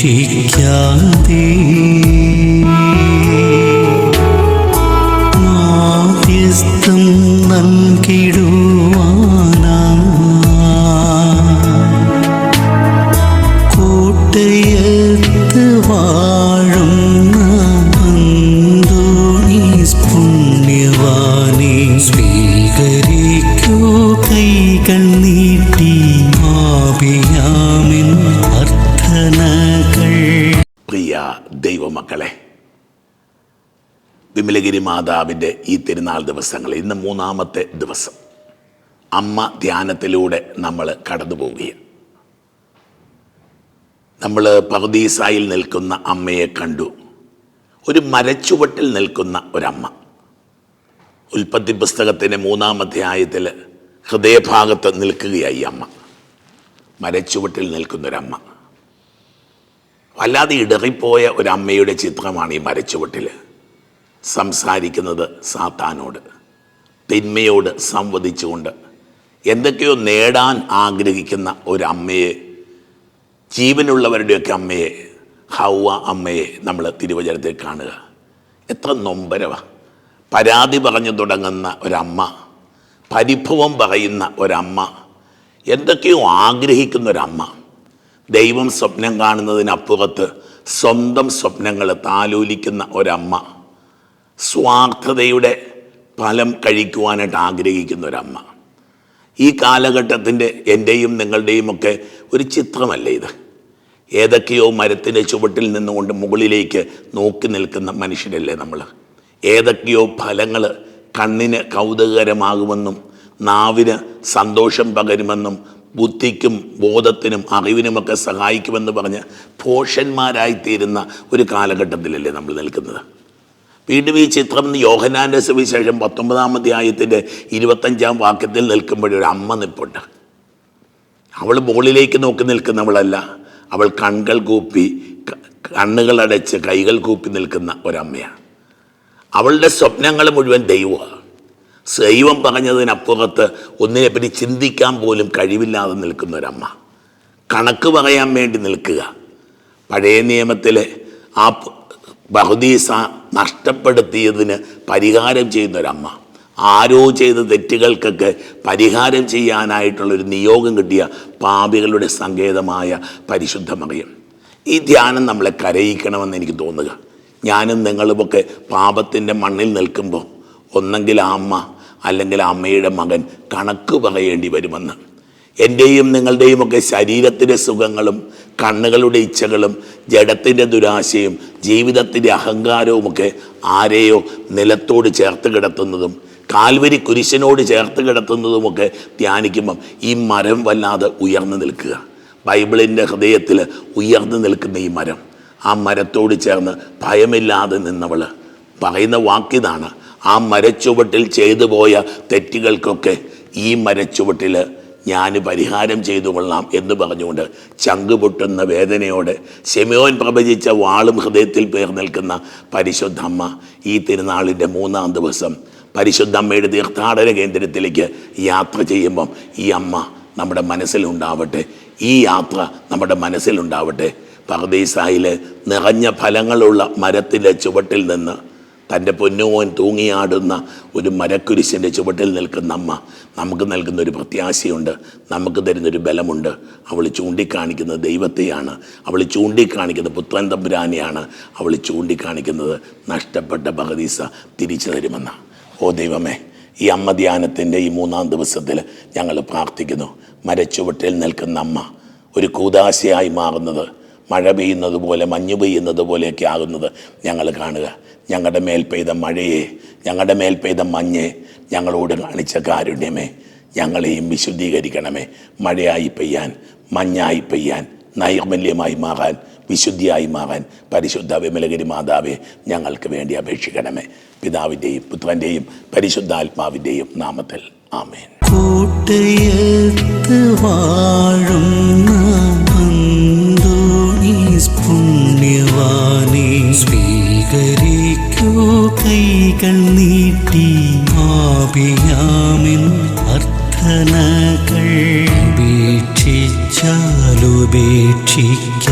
ഉപേക്ഷിക്കാതെ ദൈവമക്കളെ വിമലഗിരി മാതാവിന്റെ ഈ തിരുനാൾ ദിവസങ്ങൾ ഇന്ന് മൂന്നാമത്തെ ദിവസം. അമ്മ ധ്യാനത്തിലൂടെ നമ്മൾ കടന്നു പോവുകയാണ് നമ്മൾ പർദീസായിൽ നിൽക്കുന്ന അമ്മയെ കണ്ടു. ഒരു മരച്ചുവട്ടിൽ നിൽക്കുന്ന ഒരമ്മ. ഉൽപ്പത്തി പുസ്തകത്തിന്റെ മൂന്നാം അധ്യായത്തിൽ ഹൃദയഭാഗത്ത് നിൽക്കുകയായി അമ്മ. മരച്ചുവട്ടിൽ നിൽക്കുന്നൊരമ്മ. വല്ലാതെ ഇടറിപ്പോയ ഒരമ്മയുടെ ചിത്രമാണ് ഈ മരച്ചുവട്ടിൽ സംസാരിക്കുന്നത് സാത്താനോട്. തിന്മയോട് സംവദിച്ചുകൊണ്ട്. എന്തൊക്കെയോ നേടാൻ ആഗ്രഹിക്കുന്ന ഒരമ്മയെ ജീവനുള്ളവരുടെയൊക്കെ അമ്മയെ ഹൗവ അമ്മയെ നമ്മൾ തിരുവചനത്തിൽ കാണുക. എത്ര നൊമ്പരവ. പരാതി പറഞ്ഞു തുടങ്ങുന്ന ഒരമ്മ പരിഭവം പറയുന്ന ഒരമ്മ എന്തൊക്കെയോ ആഗ്രഹിക്കുന്ന ഒരമ്മ. ദൈവം സ്വപ്നം കാണുന്നതിനപ്പുറത്ത് സ്വന്തം സ്വപ്നങ്ങൾ താലോലിക്കുന്ന ഒരമ്മ സ്വാർത്ഥതയുടെ ഫലം കഴിക്കുവാനായിട്ട് ആഗ്രഹിക്കുന്ന ഒരമ്മ. ഈ കാലഘട്ടത്തിന്റെ എന്റെയും നിങ്ങളുടെയും ഒക്കെ ഒരു ചിത്രമല്ലേ ഇത്? ഏതൊക്കെയോ മരത്തിന്റെ ചുവട്ടിൽ നിന്നുകൊണ്ട് മുകളിലേക്ക് നോക്കി നിൽക്കുന്ന മനുഷ്യരല്ലേ നമ്മൾ? ഏതൊക്കെയോ ഫലങ്ങൾ കണ്ണിന് കൗതുകകരമാകുമെന്നും നാവിന് സന്തോഷം പകരുമെന്നും ബുദ്ധിക്കും ബോധത്തിനും അറിവിനുമൊക്കെ സഹായിക്കുമെന്ന് പറഞ്ഞ് ഭോഷന്മാരായിത്തീരുന്ന ഒരു കാലഘട്ടത്തിലല്ലേ നമ്മൾ നിൽക്കുന്നത്. വീണ്ടും ഈ ചിത്രം യോഹനാന്റെ സുവിശേഷം പത്തൊമ്പതാം അധ്യായത്തിന്റെ ഇരുപത്തഞ്ചാം വാക്യത്തിൽ നിൽക്കുമ്പോഴൊരു അമ്മ നിൽപ്പുണ്ട് അവൾ മുകളിലേക്ക് നോക്കി നിൽക്കുന്നവളല്ല അവൾ കൺകൾ കൂപ്പി കണ്ണുകളടച്ച് കൈകൾ കൂപ്പി നിൽക്കുന്ന ഒരമ്മയാണ്. അവളുടെ സ്വപ്നങ്ങൾ മുഴുവൻ ദൈവമാണ്. ദൈവം പറഞ്ഞതിനപ്പുറത്ത് ഒന്നിനെപ്പറ്റി ചിന്തിക്കാൻ പോലും കഴിവില്ലാതെ നിൽക്കുന്ന ഒരമ്മ. കണക്ക് പറയാൻ വേണ്ടി നിൽക്കുക. പഴയ നിയമത്തിലെ ആ ബഹുദീസ നഷ്ടപ്പെടുത്തിയതിന് പരിഹാരം ചെയ്യുന്ന ഒരമ്മ. ആരോ ചെയ്ത തെറ്റുകൾക്കൊക്കെ പരിഹാരം ചെയ്യാനായിട്ടുള്ളൊരു നിയോഗം കിട്ടിയ പാപികളുടെ സങ്കേതമായ പരിശുദ്ധ മറിയം. ഈ ധ്യാനം നമ്മളെ കരയിക്കണമെന്ന് എനിക്ക് തോന്നുക. ഞാനും നിങ്ങളുമൊക്കെ പാപത്തിന്റെ മണ്ണിൽ നിൽക്കുമ്പോൾ ഒന്നെങ്കിൽ ആ അമ്മ അല്ലെങ്കിൽ അമ്മയുടെ മകൻ കണക്ക് പറയേണ്ടി വരുമെന്ന്. എന്റെയും നിങ്ങളുടെയും ഒക്കെ ശരീരത്തിന്റെ സുഖങ്ങളും കണ്ണുകളുടെ ഇച്ഛകളും ജഡത്തിന്റെ ദുരാശയും ജീവിതത്തിന്റെ അഹങ്കാരവുമൊക്കെ ആരെയോ നിലത്തോട് ചേർത്ത് കിടത്തുന്നതും കാൽവരി കുരിശനോട് ചേർത്ത് കിടത്തുന്നതുമൊക്കെ ധ്യാനിക്കുമ്പം ഈ മരം വല്ലാതെ ഉയർന്നു നിൽക്കുക. ബൈബിളിന്റെ ഹൃദയത്തിൽ ഉയർന്നു നിൽക്കുന്ന ഈ മരം. ആ മരത്തോട് ചേർന്ന് ഭയമില്ലാതെ നിന്നവൾ പറയുന്ന വാക്കിതാണ് ആ മരച്ചുവട്ടിൽ ചെയ്തു പോയ തെറ്റുകൾക്കൊക്കെ ഈ മരച്ചുവട്ടിൽ ഞാൻ പരിഹാരം ചെയ്തു കൊള്ളാം എന്ന് പറഞ്ഞുകൊണ്ട് ചങ്ക് പൊട്ടുന്ന വേദനയോടെ ശെമിയോൻ പ്രവചിച്ച വാളും ഹൃദയത്തിൽ പേർ നിൽക്കുന്ന പരിശുദ്ധ അമ്മ ഈ തിരുനാളിന്റെ മൂന്നാം ദിവസം പരിശുദ്ധ അമ്മയുടെ തീർത്ഥാടന കേന്ദ്രത്തിലേക്ക് യാത്ര ചെയ്യുമ്പം ഈ അമ്മ നമ്മുടെ മനസ്സിലുണ്ടാവട്ടെ. ഈ യാത്ര നമ്മുടെ മനസ്സിലുണ്ടാവട്ടെ. പർദീസായിൽ നിറഞ്ഞ ഫലങ്ങളുള്ള മരത്തിന്റെ ചുവട്ടിൽ നിന്ന് തന്റെ പൊന്നുമോൻ തൂങ്ങിയാടുന്ന ഒരു മരക്കുരിശിന്റെ ചുവട്ടിൽ നിൽക്കുന്ന അമ്മ നമുക്ക് നൽകുന്ന ഒരു പ്രത്യാശയുണ്ട് നമുക്ക് തരുന്നൊരു ബലമുണ്ട്. അവൾ ചൂണ്ടിക്കാണിക്കുന്നത് ദൈവത്തെയാണ് അവൾ ചൂണ്ടിക്കാണിക്കുന്നത് പുത്രൻ തമ്പുരാനെയാണ് അവൾ ചൂണ്ടിക്കാണിക്കുന്നത്. നഷ്ടപ്പെട്ട ഭഗതീസ തിരിച്ചു തരുമെന്ന. ഓ ദൈവമേ ഈ അമ്മ ധ്യാനത്തിന്റെ ഈ മൂന്നാം ദിവസത്തിൽ ഞങ്ങൾ പ്രാർത്ഥിക്കുന്നു. മരച്ചുവട്ടിൽ നിൽക്കുന്ന അമ്മ ഒരു കൂതാശയായി മാറുന്നത് മഴ പെയ്യുന്നത് പോലെ മഞ്ഞ് പെയ്യുന്നത് പോലെയൊക്കെ ആകുന്നത് ഞങ്ങൾ കാണുക. ഞങ്ങളുടെ മേൽ പെയ്ത മഴയെ ഞങ്ങളുടെ മേൽ പെയ്ത മഞ്ഞെ ഞങ്ങളോട് കാണിച്ച കാരുണ്യമേ ഞങ്ങളെയും വിശുദ്ധീകരിക്കണമേ. മഴയായി പെയ്യാൻ മഞ്ഞായി പെയ്യാൻ നൈർമല്യമായി മാറാൻ വിശുദ്ധിയായി മാറാൻ പരിശുദ്ധ വിമലഗിരി മാതാവെ ഞങ്ങൾക്ക് വേണ്ടി അപേക്ഷിക്കണമേ. പിതാവിന്റെയും പുത്രന്റെയും പരിശുദ്ധാത്മാവിന്റെയും നാമത്തിൽ ആമേൻ. കൂട്ടയത്ത് വാഴുന്ന. ആപിയാമിൻ അർത്ഥനകൾ ഉപേക്ഷിച്ചാലുപേക്ഷിക്ക